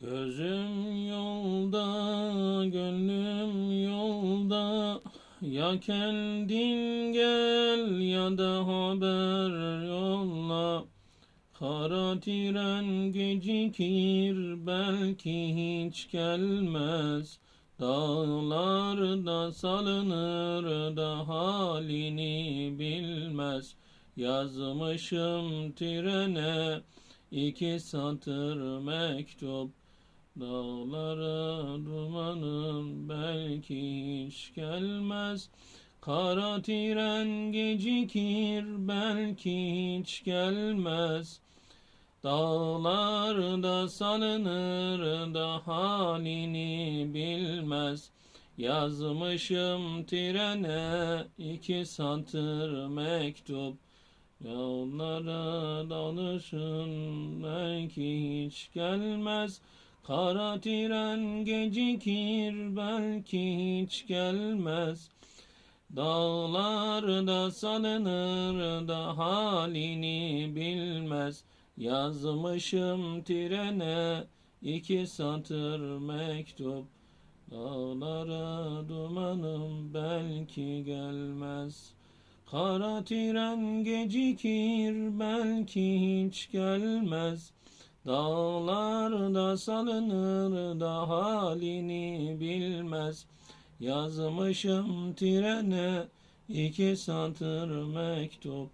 Gözüm yolda, gönlüm yolda. Ya kendin gel ya da haber yolla. Kara tren gecikir belki hiç gelmez. Dağlarda salınır da halini bilmez. Yazmışım trene iki satır mektup Dağlara dumanım belki hiç gelmez. Kara tren gecikir belki hiç gelmez. Dağlarda salınır da halini bilmez. Yazmışım trene iki satır mektup. Yollara dalışın belki hiç gelmez Kara tren gecikir belki hiç gelmez. Dağlarda salınır da halini bilmez. Yazmışım trene iki satır mektup. Dağlara dumanım belki gelmez. Kara tren gecikir belki hiç gelmez Dağlarda salınır da halini bilmez. Yazmışım trene iki satır mektup